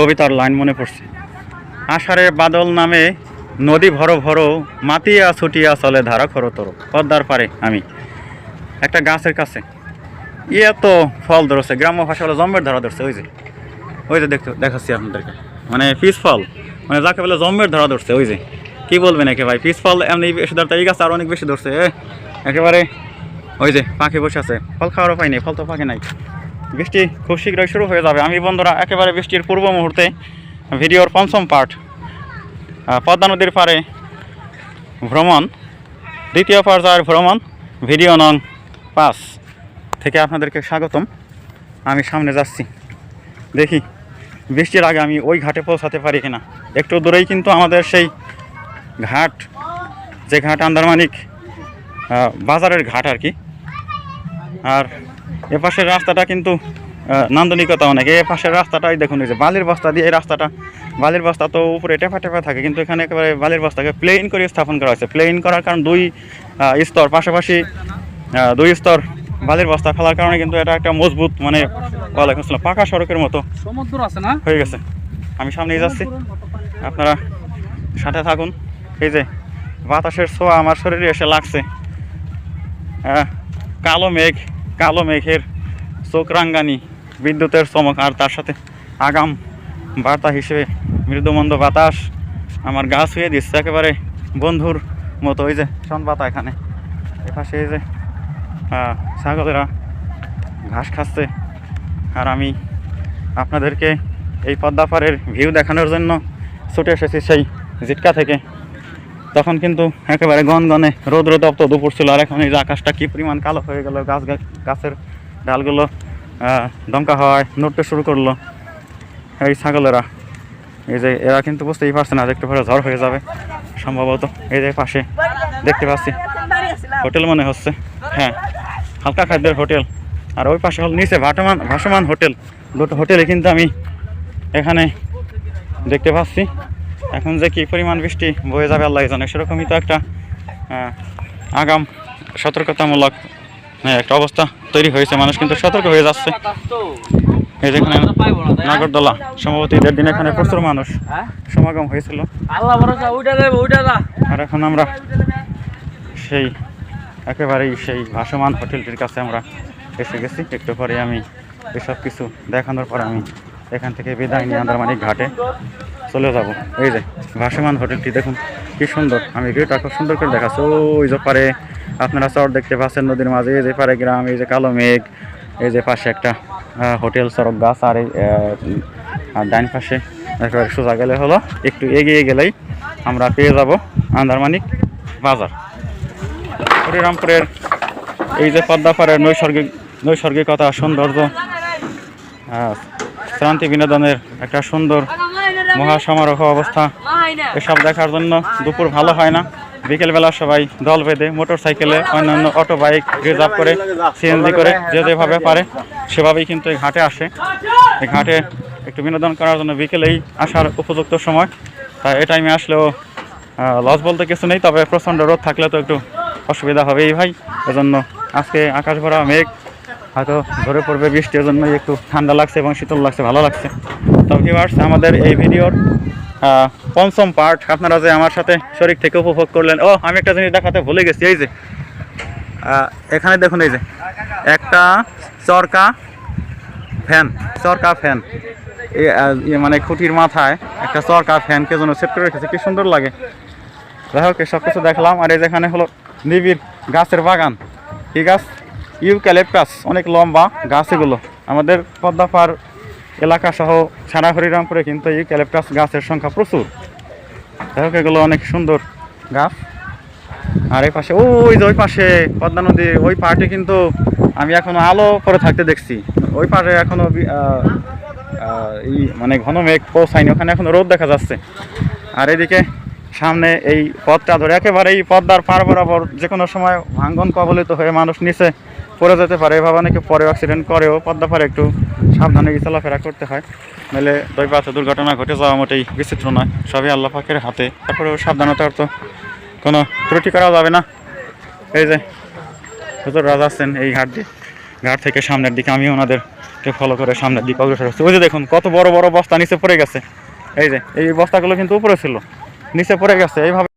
কবিতার লাইন মনে পড়ছে। আষাঢ়ে বাদল নামে নদী ভরো ভরো, মাতিয়া ছুটিয়া চলে ধারা খরো তরো পদ্মার পারে আমি। একটা গাছের কাছে। ইয়ে তো ফল ধরছে, গ্রাম্য ভাষা বলে জম্বের ধরা ধরছে, ওই যে। ওই যে দেখতে দেখাচ্ছি আপনাদেরকে। মানে পিস ফল। মানে যাকে বলে জম্বের ধরা ধরছে, ওই যে। কি বলবেন একে ভাই? পিস ফল এমনি বেশি ধরতে, এই গাছ আর অনেক বেশি ধরছে একেবারে ওই যে পাখি বসে আছে। ফল খাওয়ারও পাইনি ফল তো পাখি নাই। বৃষ্টি খুব শীঘ্রই শুরু হয়ে যাবে। আমি বন্ধুরা, একেবারে বৃষ্টির পূর্ব মুহূর্তে ভিডিওর পঞ্চম পার্ট পদ্মা নদীর পারে ভ্রমণ, দ্বিতীয় পর্যায়ের ভ্রমণ, ভিডিও নং পাঁচ থেকে আপনাদেরকে স্বাগতম। আমি সামনে যাচ্ছি। দেখি, বৃষ্টির আগে আমি ওই ঘাটে পৌঁছাতে পারি কিনা। একটু দূরেই কিন্তু আমাদের সেই ঘাট, যে ঘাট আন্দারমানিক বাজারের ঘাট আর কি। আর এপাশের রাস্তাটা কিন্তু নান্দনিকতা অনেক এ পাশের রাস্তাটাই দেখুন এই যে বালির বস্তা দিয়ে এই রাস্তাটা বালির বস্তা তো উপরে টেপা টেপা থাকে কিন্তু এখানে একেবারে বালির বস্তাকে প্লেন করে স্থাপন করা হয়েছে। প্লেন করার কারণ দুই স্তর পাশাপাশি দুই স্তর বালির বস্তা ফেলার কারণে কিন্তু এটা একটা মজবুত মানে ওয়ালাইকুম আসসালাম পাকা সড়কের মতো সমুদ্র আছে না? হয়ে গেছে। আমি সামনেই যাচ্ছি। আপনারা সাথে থাকুন। এই যে বাতাসের ছোঁয়া আমার শরীরে এসে লাগছে। আহ, কালো মেঘ। কালো মেঘের চোখ রাঙ্গানি, বিদ্যুতের চমক, আর তার সাথে আগাম বার্তা হিসেবে মৃদুমন্দ বাতাস আমার গা ছুঁয়ে দিচ্ছে। একেবারে বন্ধুর মতো ওই যে শন পাতা এখানে। এপাশে এই যে ছাগলেরা ঘাস খাচ্ছে। আর আমি আপনাদেরকে এই পদ্মাপাড়ের ভিউ দেখানোর জন্য ছুটে এসেছি সেই জিটকা থেকে। তখন কিন্তু একেবারে গনগনে রৌদ্র তপ্ত দুপুর ছিল, আর এখন এই আকাশটা কি পরিমাণ কালো হয়ে গেল, গাছ গাছের ডালগুলো দমকা হওয়ায় নড়তে শুরু করল এই ছাগলেরা। এই যে এরা কিন্তু বুঝতেই পারছে না যে একটু পরে ঝড় হয়ে যাবে, সম্ভবত এই যে পাশে দেখতে পাচ্ছি। হোটেল মনে হচ্ছে হ্যাঁ হালকা খাদ্যের হোটেল। আর ওই পাশে হল নিচে ভাসমান ভাসমান হোটেল। দুটো হোটেলে কিন্তু আমি এখানে দেখতে পাচ্ছি। এখন যে কি পরিমাণ বৃষ্টি বয়ে যাবে আল্লাহ জানে সেরকমই তো একটা আগাম সতর্কতামূলক হ্যাঁ, একটা অবস্থা তৈরি হয়েছে। মানুষ কিন্তু সতর্ক হয়ে যাচ্ছে। এই যেখানে নাগরদোলা সম্ভবত ঈদের দিন এখানে প্রচুর মানুষ হ্যাঁ? সমাগম হয়েছিল। আর এখন আমরা সেই একেবারেই সেই ভাসমান হোটেলটির কাছে আমরা এসে গেছি। একটু পরে আমি এসব কিছু দেখানোর পর আমি এখান থেকে বিদায় নিয়ে আন্দারমানিক ঘাটে চলে যাব। এই যে ভাসমান হোটেলটি, দেখুন কি সুন্দর। আমি ভিউটা খুব সুন্দর করে দেখাচ্ছি। ওই যে পারে আপনারা চর দেখতে পাচ্ছেন নদীর মাঝে, এই যে পারে গ্রাম, এই যে কালো মেঘ, এই যে পাশে একটা হোটেল, সড়ক, গাছ, আর এই ডাইন পাশে একেবারে সোজা গেলে হলো, একটু এগিয়ে গেলেই আমরা পেয়ে যাব আন্দারমানিক বাজার। হরিরামপুরের এই যে পদ্মাপাড়ের নৈসর্গিক, নৈসর্গিকতা, সৌন্দর্য শ্রান্তি বিনোদনের একটা সুন্দর মহাসমারোহ অবস্থা। এসব দেখার জন্য দুপুর ভালো হয় না। বিকেলবেলা সবাই দল বেঁধে মোটর সাইকেলে অন্যান্য অটো, বাইক রিজার্ভ করে সিএনজি করে যে যেভাবে পারে সেভাবেই কিন্তু এই ঘাটে আসে। এই ঘাটে একটু বিনোদন করার জন্য বিকেলেই আসার উপযুক্ত সময়। তাই এই টাইমে আসলেও লস বলতে কিছু নেই, তবে প্রচণ্ড রোদ থাকলে তো একটু অসুবিধা হবেই ভাই। এজন্য আজকে আকাশ ভরা মেঘ হয়তো ধরে পড়বে বৃষ্টির জন্য একটু ঠান্ডা লাগছে এবং শীতল লাগছে, ভালো লাগছে। তো ভিউয়ার্স আমাদের এই ভিডিওর পঞ্চম পার্ট আপনারা যে আমার সাথে শরীর থেকে উপভোগ করলেন, ও, আমি একটা জিনিস দেখাতে ভুলে গেছি, এই যে এখানে দেখুন, এই যে, একটা চরকা ফ্যান চরকা ফ্যান মানে খুঁটির মাথায় একটা চরকা ফ্যান কে যেন সেট করে রেখেছে, কি সুন্দর লাগে। যাই হোক সব কিছু দেখলাম, আর এই যেখানে হলো নিবিড় গাছের বাগান। কি গাছ? ইউক্যালিপটাস অনেক লম্বা গাছ এগুলো। আমাদের এলাকা সহ সারা হরিরামপুরে কিন্তু ইউক্যালিপটাস গাছের সংখ্যা প্রচুর। হোক, এগুলো অনেক সুন্দর গাছ। আর এই পাশে, ওই যে ওই পাশে পদ্মা নদীর ওই পার্টে কিন্তু আমি এখনও আলো পরে থাকতে দেখছি। ওই পারে এখনও এই মানে ঘন মেঘ পৌঁছায়নি, ওখানে এখনও রোদ দেখা যাচ্ছে। আর এদিকে সামনে এই পথটা ধরে একেবারে এই পদ্মার পার বরাবর যে কোনো সময় ভাঙ্গন কবলিত হয়ে মানুষ নিচে পড়ে যেতে পারে। এভাবে অনেকে পরে অ্যাক্সিডেন্ট করেও পদ্মা পারে একটু সাবধানে চলাফেরা করতে হয়। নাহলে দুই দুর্ঘটনা ঘটে যাওয়া মোটেই বিচিত্র নয়। সবই আল্লাহ পাকের হাতে। তারপরেও সাবধানতার তো কোনো ত্রুটি করা যাবে না। এই যে হুজুর রাজা আসছেন এই ঘাট দিয়ে। ঘাট থেকে সামনের দিকে আমি ওনাদের কে ফলো করে সামনের দিকে অগ্রসর হচ্ছে। ওই যে দেখুন, কত বড় বড় বস্তা নিচে পড়ে গেছে। এই যে, এই বস্তাগুলো কিন্তু উপরে ছিল। নিচে পড়ে গেছে। এইভাবে